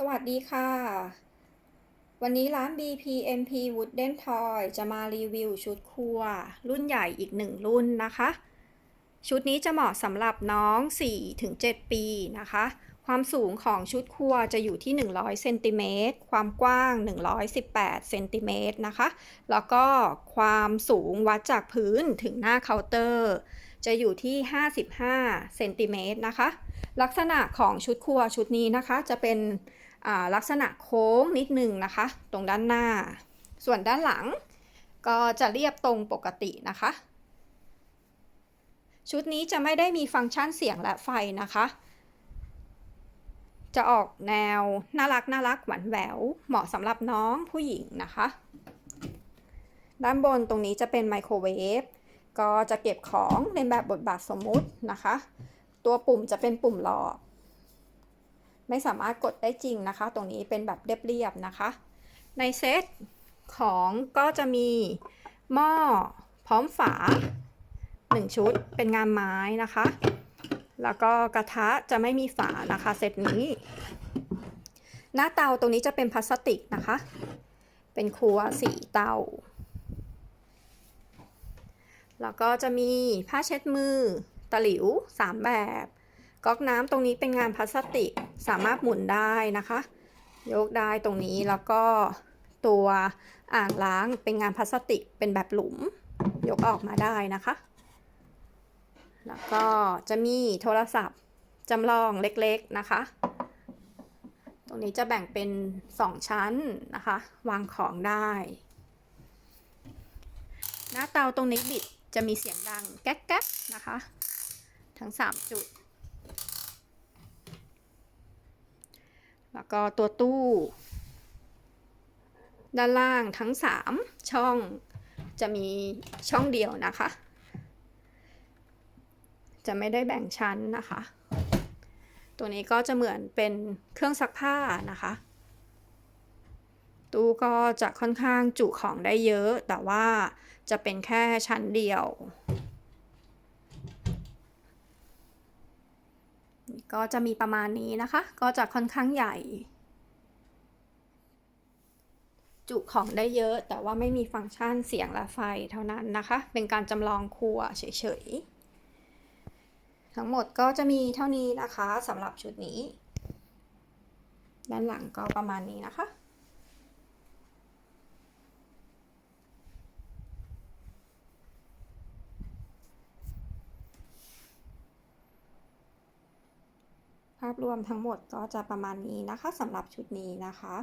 สวัสดีค่ะ วันนี้ร้าน BPMP Wooden Toy จะมารีวิวชุดครัว รุ่นใหญ่อีกหนึ่งรุ่นนะคะ ชุดนี้จะเหมาะสำหรับน้อง 4-7 ปีนะคะ ความสูงของชุดครัวจะอยู่ที่ 100เซนติเมตรความกว้าง 118เซนติเมตรนะคะ แล้วก็ความสูงวัดจากพื้นถึงหน้าเคาน์เตอร์ จะอยู่ที่ 55เซนติเมตรนะคะ ลักษณะของชุดครัวชุดนี้นะคะจะเป็น ลักษณะโค้งนิดนึงนะคะ ตรงด้านหน้า ส่วนด้านหลังก็จะเรียบตรงปกตินะคะ ชุดนี้จะไม่ได้มีฟังก์ชันเสียงและไฟนะคะ จะออกแนวน่ารักน่ารักหวานแหวว เหมาะสำหรับน้องผู้หญิงนะคะ ด้านบนตรงนี้จะเป็นไมโครเวฟก็จะเก็บของในแบบบทบาทสมมุตินะคะ ตัวปุ่มจะเป็นปุ่มหลอก ไม่สามารถกดได้จริงนะคะ ตรงนี้เป็นแบบเรียบๆนะคะ ในเซตของก็จะมีหม้อพร้อมฝา 1 ชุดเป็นงานไม้นะคะ แล้วก็กระทะจะไม่มีฝานะคะเซตนี้ หน้าเตาตรงนี้จะเป็นพลาสติกนะคะ เป็นครัวสีเตา แล้วก็จะมีผ้าเช็ดมือตะหลิว 3 แบบ ก๊อกน้ำตรงนี้เป็นงานพลาสติกสามารถหมุนได้นะคะ ยกได้ตรงนี้แล้วก็ตัวอ่างล้างเป็นงานพลาสติกเป็นแบบหลุม ยกออกมาได้นะคะ แล้วก็จะมีโทรศัพท์จำลองเล็กๆนะคะ ตรงนี้จะแบ่งเป็น 2 ชั้นนะคะ วางของได้ หน้าเตาตรงนี้บิดจะมีเสียงดังแก๊กๆนะคะ ทั้ง 3 จุด แล้วก็ตัวตู้ ด้านล่างทั้ง 3 ช่องจะมีช่องเดียวนะคะ จะไม่ได้แบ่งชั้นนะคะ ตัวนี้ก็จะเหมือนเป็นเครื่องซักผ้านะคะ ตู้ก็จะค่อนข้างจุของได้เยอะ แต่ว่าจะเป็นแค่ชั้นเดียว ก็จะมีประมาณนี้นะคะ ก็จะค่อนข้างใหญ่ จุของได้เยอะแต่ว่าไม่มีฟังก์ชันเสียงและไฟเท่านั้นนะคะ เป็นการจำลองครัวเฉยๆ ทั้งหมดก็จะมีเท่านี้นะคะสำหรับชุดนี้ ด้านหลังก็ประมาณนี้นะคะ ภาพรวมทั้งหมดก็จะประมาณนี้นะคะสำหรับชุดนี้นะคะ